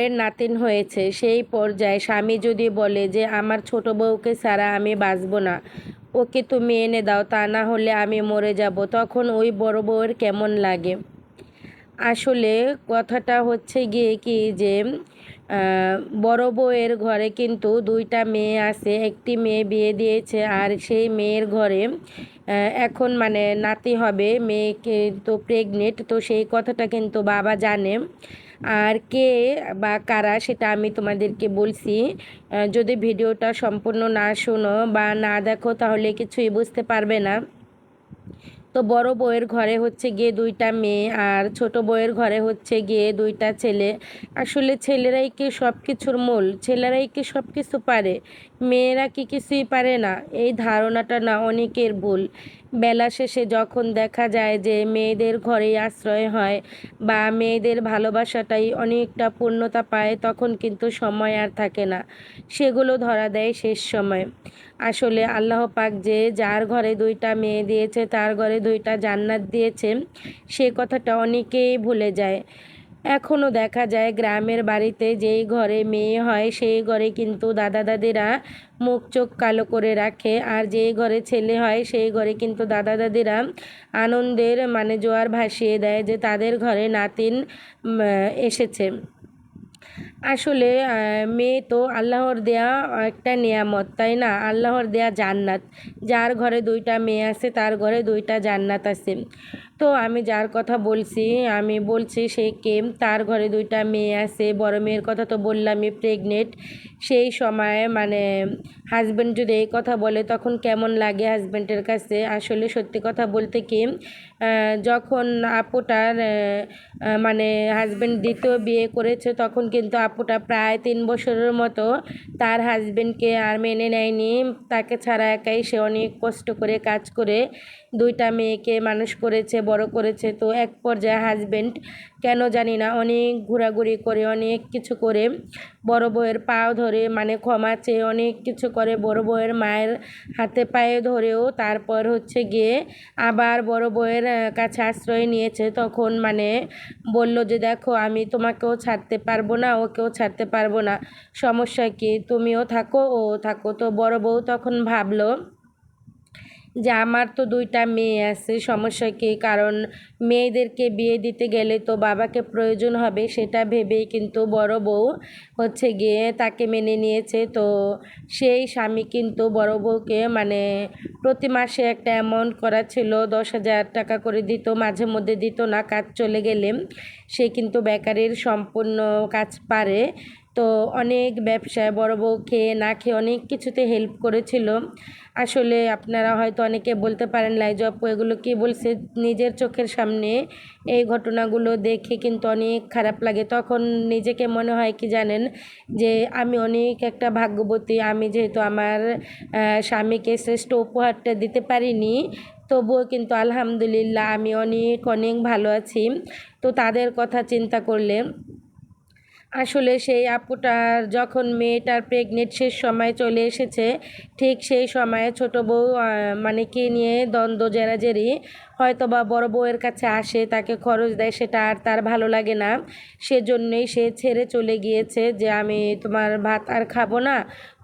ঘরের নাতিন হয়েছে, সেই পর্যায়ে স্বামী যদি বলে যে, আমার ছোট বউকে ছাড়া আমি বাঁচব না, ওকে তুমি এনে দাও, তা না হলে আমি মরে যাব। তখন ওই বড় বউয়ের কেমন লাগে? আসলে কথাটা হচ্ছে গিয়ে কি যে বড় বউয়ের ঘরে কিন্তু দুইটা মেয়ে আছে, একটি মেয়ে বিয়ে দিয়েছে আর সেই মেয়ের ঘরে এখন মানে নাতি হবে মেয়েকে তো প্রেগনেন্ট তো সেই কথাটা কিন্তু বাবা জানে। আর কে বা কারা সেটা আমি তোমাদেরকে বলছি যদি ভিডিওটা সম্পূর্ণ না শোনো বা না দেখো তাহলে কিছুই বুঝতে পারবে না। তো বড় বউয়ের ঘরে হচ্ছে গিয়ে দুইটা মেয়ে আর ছোট বউয়ের ঘরে হচ্ছে গিয়ে দুইটা ছেলে। আসলে ছেলেরাই কি সব কিছুর মূল? ছেলেরাই কি সব কিছু পারে? মেয়েরা কি কিছুই পারে না? এই ধারণাটা না অনেকের ভুল। বেলা শেষে যখন দেখা যায় যে মেয়েদের ঘরেই আশ্রয় হয় বা মেয়েদের ভালোবাসাটাই অনেকটা পূর্ণতা পায়, তখন কিন্তু সময় আর থাকে না। সেগুলো ধরা দেয় শেষ সময়। আসলে আল্লাহ পাক যে যার ঘরে দুইটা মেয়ে দিয়েছে, তার ঘরে দুইটা জান্নাত দিয়েছে, সে কথাটা অনেকেই ভুলে যায়। এখনও দেখা যায় গ্রামের বাড়িতে যেই ঘরে মেয়ে হয়, সেই ঘরে কিন্তু দাদা দাদিরা মুখ চোখ কালো করে রাখে, আর যেই ঘরে ছেলে হয়, সেই ঘরে কিন্তু দাদা দাদিরা আনন্দের মানে জোয়ার ভাসিয়ে দেয় যে তাদের ঘরে নাতিন এসেছে। আসলে মেয়ে তো আল্লাহর দেয়া একটা নিয়ামত, তাই না? আল্লাহর দেয়া জান্নাত। যার ঘরে দুইটা মেয়ে আছে, তার ঘরে দুইটা জান্নাত আছে। তো আমি যার কথা বলছি, আমি বলছি, সে কেম তার ঘরে দুইটা মেয়ে আছে, বড় মেয়ের কথা তো বললামই প্রেগনেন্ট সেই সময় মানে হাজব্যান্ড যদি এই কথা বলে, তখন কেমন লাগে হাজব্যান্ডের কাছে? আসলে সত্যি কথা বলতে কি যখন আপুটার মানে হাজব্যান্ড দ্বিতীয় বিয়ে করেছে, তখন কিন্তু আপুটা প্রায় তিন বছরের মতো তার হাজব্যান্ডকে আর মেনে নেয়নি। তাকে ছাড়া একাই সে অনেক কষ্ট করে কাজ করে দুইটা মেয়েকে মানুষ করেছে, বড় করেছে। তো এক পর্যায়ে হাজব্যান্ড কেন জানি না, অনেক ঘোরাঘুরি করে, অনেক কিছু করে, বড় বউয়ের পাও ধরে মানে ক্ষমা চেয়ে অনেক কিছু করে, বড় বউয়ের মায়ের হাতে পায়ে ধরেও তারপর হচ্ছে গিয়ে আবার বড় বউয়ের কাছে আশ্রয় নিয়েছে। তখন মানে বলল যে, দেখো, আমি তোমাকেও ছাড়তে পারব না, ওকেও ছাড়তে পারব না। সমস্যা কি? তুমিও থাকো, ও থাকো। তো বড় বউ তখন ভাবলো যে আমার তো দুইটা মেয়ে আছে, সমস্যা কি? কারণ মেয়েদেরকে বিয়ে দিতে গেলে তো বাবাকে প্রয়োজন হবে, সেটা ভেবেই কিন্তু বড় বউ হচ্ছে গিয়ে তাকে মেনে নিয়েছে। তো সেই স্বামী কিন্তু বড় বউকে মানে প্রতি মাসে একটা অ্যামাউন্ট করা ছিল, দশ হাজার টাকা করে দিত, মাঝে মধ্যে দিত না, কাজ চলে গেলে সে কিন্তু বেকারির সম্পূর্ণ কাজ পারে। তো অনেক ব্যবসায় বড় বউ খেয়ে না খেয়ে অনেক কিছুতে হেল্প করেছিল। আসলে আপনারা হয়তো অনেকে বলতে পারেন লাইজু আপু এগুলো কী বলছে? নিজের চোখের সামনে এই ঘটনাগুলো দেখে কিন্তু অনেক খারাপ লাগে। তখন নিজেকে মনে হয় কি জানেন, যে আমি অনেক একটা ভাগ্যবতী, আমি যেহেতু আমার স্বামীকে শ্রেষ্ঠ উপহারটা দিতে পারিনি, তবুও কিন্তু আলহামদুলিল্লাহ আমি অনেক অনেক ভালো আছি। তো তাদের কথা চিন্তা করলে আসলে সেই আপুটার যখন মেয়েটার প্রেগনেন্ট শেষ সময় চলে এসেছে, ঠিক সেই সময়ে ছোট বউ মানে কে নিয়ে দ্বন্দ্ব, জেরাজেরি হয়তো বা বড় বউয়ের কাছে আসে, তাকে খরচ দেয়, সেটা আর তার ভালো লাগে না। সেজন্যই সে ছেড়ে চলে গিয়েছে যে, আমি তোমার ভাত আর খাব না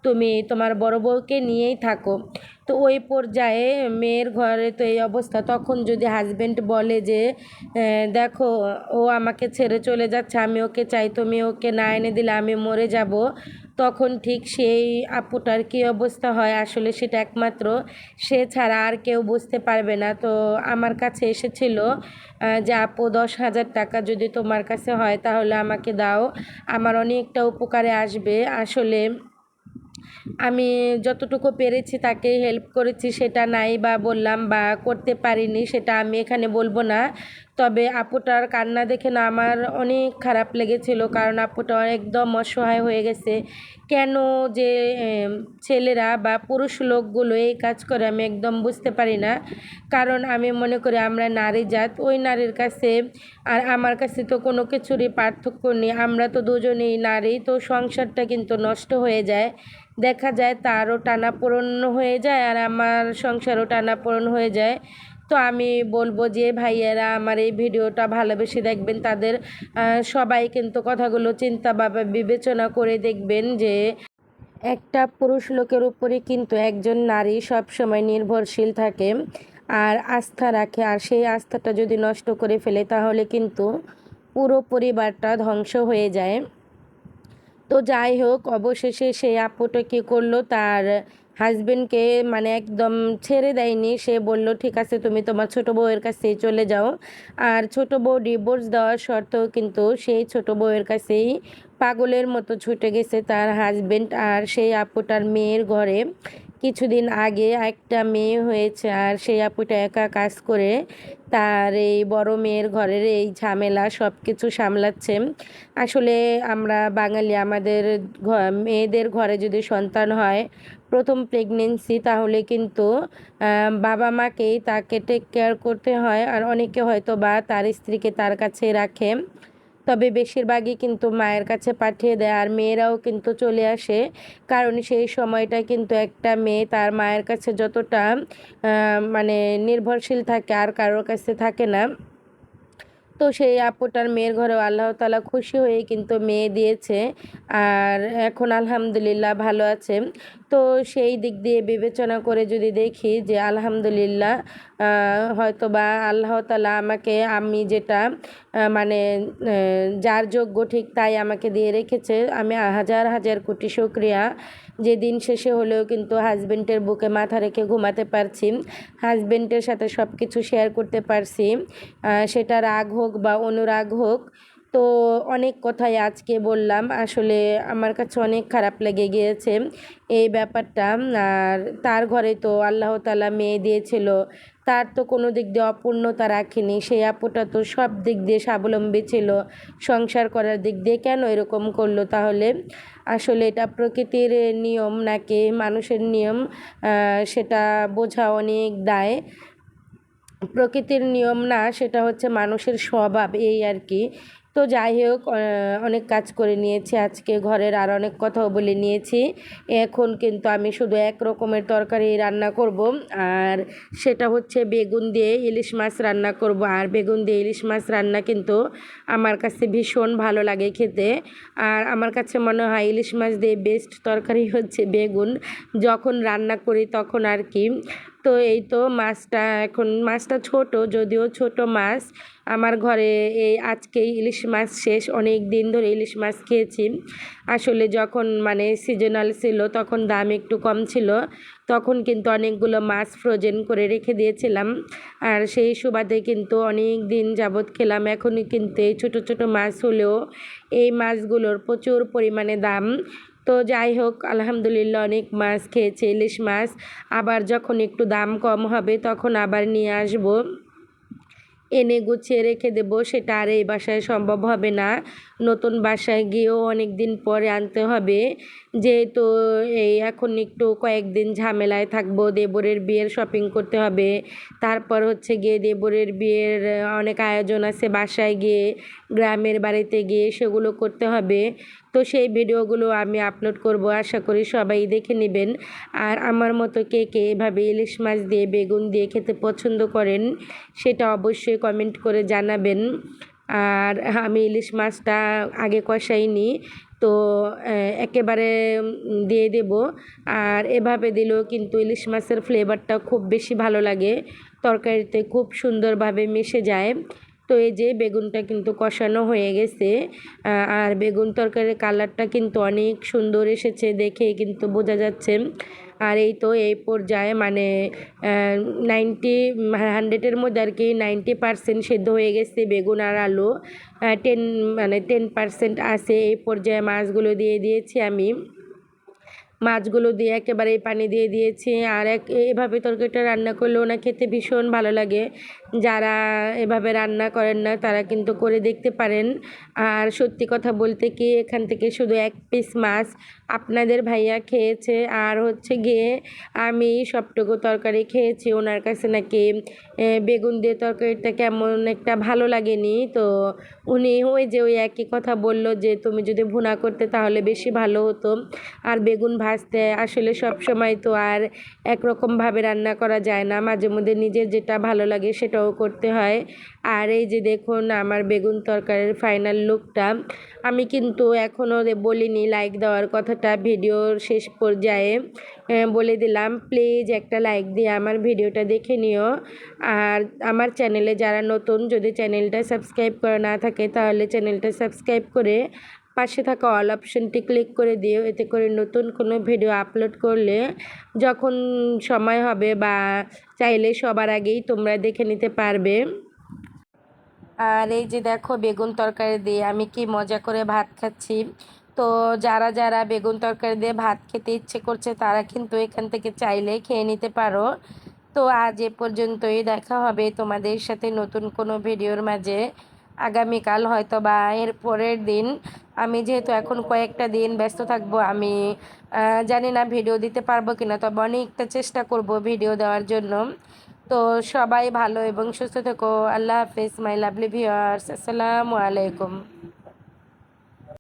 তুমি তোমার বড় বউকে নিয়েই থাকো। তো ওই পর্যায়ে মেয়ের ঘরে তো এই অবস্থা। তখন যদি হাজবেন্ড বলে যে দেখো, ও আমাকে ছেড়ে চলে যাচ্ছে, আমি ওকে চাই, তুমি ওকে না এনে দিলে আমি মরে যাব। তখন ঠিক সেই আপুটার কী অবস্থা হয়? আসলে সেটা একমাত্র সে ছাড়া আর কেউ বুঝতে পারবে না। তো আমার কাছে এসেছিল যে আপু, দশ হাজার টাকা যদি তোমার কাছে হয়, তাহলে আমাকে দাও। আমার অনেকটা উপকারে আসবে। আসলে আমি যতটুকু পেরেছি তাকে হেল্প করেছি, সেটা নাই বা বললাম বা করতে পারিনি, সেটা আমি এখানে বলব না। তবে আপুটার কান্না দেখে না আমার অনেক খারাপ লেগেছিল, কারণ আপুটা একদম অসহায় হয়ে গেছে। কেন যে ছেলেরা বা পুরুষ লোকগুলো এই কাজ করে আমি একদম বুঝতে পারি না। কারণ আমি মনে করি আমরা নারী জাত, ওই নারীর কাছে আর আমার কাছে তো কোনো কিছুরই পার্থক্য নেই। আমরা তো দুজনেই নারী, তো সংসারটা কিন্তু নষ্ট হয়ে যায়। দেখা যায় তারও টানাপোড়ন হয়ে যায় আর আমার সংসারও টানাপোড়ন হয়ে যায়। তো আমি বলব যে ভাইয়েরা আমার এই ভিডিওটা ভালোবেসে দেখবেন, তাদের সবাই কিন্তু কথাগুলো চিন্তা বা বিবেচনা করে দেখবেন যে একটা পুরুষ লোকের উপরে কিন্তু একজন নারী সব সময় নির্ভরশীল থাকে আর আস্থা রাখে। আর সেই আস্থাটা যদি নষ্ট করে ফেলে, তাহলে কিন্তু পুরো পরিবারটা ধ্বংস হয়ে যায়। তো যাই হোক, অবশেষে সেই আপুটা কী করল, তার হাজবেন্ডকে মানে একদম ছেড়ে দেয়নি। সে বলল, ঠিক আছে, তুমি তোমার ছোট বউয়ের কাছে চলে যাও। আর ছোট বউ ডিভোর্স দেওয়ার সত্ত্বেও কিন্তু সেই ছোট বউয়ের কাছেই পাগলের মতো ছুটে গেছে তার হাজবেন্ড আর সেই আপুটার মেয়ের ঘরে। কিছুদিন আগে একটা মেয়ে হয়েছে আর সেই আপুটা একা কাজ করে তার এই বড় মেয়ের ঘরের এই ঝামেলা সব কিছু সামলাচ্ছে। আসলে আমরা বাঙালি, আমাদের মেয়েদের ঘরে যদি সন্তান হয় প্রথম প্রেগনেন্সি তাহলে কিন্তু বাবা মাকেই তাকে টেক কেয়ার করতে হয় আর অনেকে হয়তো বা তার স্ত্রীকে তার কাছে রাখে। তবে বেশিরভাগই কিন্তু মায়ের কাছে পাঠিয়ে দেয় আর মেয়েরাও কিন্তু চলে আসে। কারণ সেই সময়টা কিন্তু একটা মেয়ে তার মায়ের কাছে যতটা মানে নির্ভরশীল থাকে আর কারোর কাছে থাকে না। তো সেই আপুটার মেয়ের ঘরেও আল্লাহ তালা খুশি হয়ে কিন্তু মেয়ে দিয়েছে। আর এখন আলহামদুলিল্লাহ ভালো আছে। তো সেই দিক দিয়ে বিবেচনা করে যদি দেখি যে আলহামদুলিল্লাহ হয়তো বা আল্লাহ তালা আমাকে, আমি যেটা মানে যার যোগ্য ঠিক তাই আমাকে দিয়ে রেখেছে, আমি হাজার হাজার কোটি শুক্রিয়া। যে দিন শেষে হলেও কিন্তু হাজবেন্ডের বুকে মাথা রেখে ঘুমাতে পারছি। হাজবেন্ডের সাথে সব কিছু শেয়ার করতে পারছি। সেটা রাগ হোক বা অনুরাগ হোক, তো অনেক কথাই আজকে বললাম। আসলে আমার কাছে অনেক খারাপ লেগে গিয়েছে এই ব্যাপারটা। আর তার ঘরে তো আল্লাহ তালা মেয়ে দিয়েছিল। তার তো কোনো দিক দিয়ে অপূর্ণতা রাখেনি। সেই আপুটা তো সব দিক দিয়ে স্বাবলম্বী ছিল। সংসার করার দিক দিয়ে কেন এরকম করল? তাহলে আসলে এটা প্রকৃতির নিয়ম নাকি মানুষের নিয়ম? সেটা বোঝা অনেক দায়। প্রকৃতির নিয়ম না, সেটা হচ্ছে মানুষের স্বভাব এই আর কি। তো যাই হোক অনেক কাজ করে নিয়েছি। আজকে ঘরের আর অনেক কথাও বলে নিয়েছি। এখন কিন্তু আমি শুধু এক রকমের তরকারি রান্না করব। আর সেটা হচ্ছে বেগুন দিয়ে ইলিশ মাছ রান্না করব। আর বেগুন দিয়ে ইলিশ মাছ রান্না কিন্তু আমার কাছে ভীষণ ভালো লাগে খেতে। আর আমার কাছে মনে হয় ইলিশ মাছ দিয়ে বেস্ট তরকারি হচ্ছে বেগুন। যখন রান্না করি তখন আর কি। তো এই তো মাছটা এখন, মাছটা ছোট, যদিও ছোট মাছ। আমার ঘরে এই আজকেই ইলিশ মাছ শেষ, অনেক দিন ধরে ইলিশ মাছ খেয়েছি। আসলে যখন মানে সিজনাল ছিল, তখন দাম একটু কম ছিল। তখন কিন্তু অনেকগুলো মাছ ফ্রোজেন করে রেখে দিয়েছিলাম। আর সেই সুবাদে কিন্তু অনেক দিন যাবৎ খেলাম। এখনই কিন্তু এই ছোটো ছোটো মাছ হলেও এই মাছগুলোর প্রচুর পরিমাণে দাম। তো যাই হোক, আলহামদুলিল্লাহ অনেক মাছ খেয়েছে, ইলিশ মাছ। আবার যখন একটু দাম কম হবে, তখন আবার নিয়ে আসব। এনে গুছিয়ে রেখে দেব, সেটা আর এই বাসায় সম্ভব হবে না। নতুন বাসায় গিয়েও অনেক দিন পরে আনতে হবে। যেহেতু এই এখন একটু কয়েকদিন ঝামেলায় থাকব, দেবরের বিয়ের শপিং করতে হবে। তারপর হচ্ছে গিয়ে দেবরের বিয়ের অনেক আয়োজন আছে বাসায় গিয়ে, গ্রামের বাড়িতে গিয়ে সেগুলো করতে হবে। তো সেই ভিডিওগুলো আমি আপলোড করব, আশা করি সবাই দেখে নেবেন। আর আমার মতো কে কে এভাবে ইলিশ মাছ দিয়ে, বেগুন দিয়ে খেতে পছন্দ করেন, সেটা অবশ্যই কমেন্ট করে জানাবেন। আর আমি ইলিশ মাছটা আগে কষাইনি, তো একেবারে দিয়ে দেব। আর এভাবে দিলেও কিন্তু ইলিশ মাছের ফ্লেভারটা খুব বেশি ভালো লাগে। তরকারিতে খুব সুন্দরভাবে মিশে যায়। তো এই যে বেগুনটা কিন্তু কষানো হয়ে গেছে আর বেগুন তরকারির কালারটা কিন্তু অনেক সুন্দর এসেছে দেখে কিন্তু বোঝা যাচ্ছে। আর এই তো এই পর্যায়ে মানে নাইনটি হান্ড্রেডের মধ্যে আর কি নাইনটি পার্সেন্ট সেদ্ধ হয়ে গেছে বেগুন আর আলু। টেন মানে টেন পার্সেন্ট আছে এই পর্যায়ে মাছগুলো দিয়ে দিয়েছি আমি। মাছগুলো দিয়ে একেবারে পানি দিয়ে দিয়েছি। আর এক এভাবে তরকারিটা রান্না করলেও না খেতে ভীষণ ভালো লাগে। যারা এভাবে রান্না করেন না, তারা কিন্তু করে দেখতে পারেন। আর সত্যি কথা বলতে কি, এখান থেকে শুধু এক পিস মাছ আপনাদের ভাইয়া খেয়েছে। আর হচ্ছে গিয়ে আমি সবটুকু তরকারি খেয়েছি। ওনার কাছে নাকি বেগুন দিয়ে তরকারিটা কেমন একটা ভালো লাগেনি। তো উনি ওই যে ওই একই কথা বলল যে, তুমি যদি ভুনা করতে তাহলে বেশি ভালো হতো। আর বেগুন ভাজতে আসলে সব সময় তো আর একরকমভাবে রান্না করা যায় না। মাঝে মধ্যে নিজের যেটা ভালো লাগে সেটাও করতে হয়। আর এই যে দেখুন আমার বেগুন তরকারির ফাইনাল লুকটা আমি কিন্তু এখনও বলিনি লাইক দেওয়ার কথাটা ভিডিওর শেষ পর্যায়ে বলে দিলাম প্লিজ একটা লাইক দিয়ে আমার ভিডিওটা দেখে নিও। আর আমার চ্যানেলে যারা নতুন, যদি চ্যানেলটা সাবস্ক্রাইব করা না থাকে, তাহলে চ্যানেলটা সাবস্ক্রাইব করে পাশে থাকা অল অপশনটি ক্লিক করে দিও। এতে করে নতুন কোনো ভিডিও আপলোড করলে যখন সময় হবে বা চাইলে সবার আগেই তোমরা দেখে নিতে পারবে। আর এই যে দেখো বেগুন তরকারি দিয়ে আমি কি মজা করে ভাত খাচ্ছি। তো যারা যারা বেগুন তরকারি দিয়ে ভাত খেতে ইচ্ছে করছে, তারা কিন্তু এখান থেকে চাইলে খেয়ে নিতে পারো। তো আজ এ পর্যন্তই। দেখা হবে তোমাদের সাথে নতুন কোনো ভিডিওর মাঝে। আগামীকাল হয়তো বা এর পরের দিন। আমি যেহেতু এখন কয়েকটা দিন ব্যস্ত থাকব, আমি জানি না ভিডিও দিতে পারব কিনা, তবে অনেকটা চেষ্টা করব ভিডিও দেওয়ার জন্য। তো সবাই ভালো এবং সুস্থ থেকো। আল্লাহ হাফিজ, মাই লাভলি ভিউয়ার্স। আসসালামু আলাইকুম।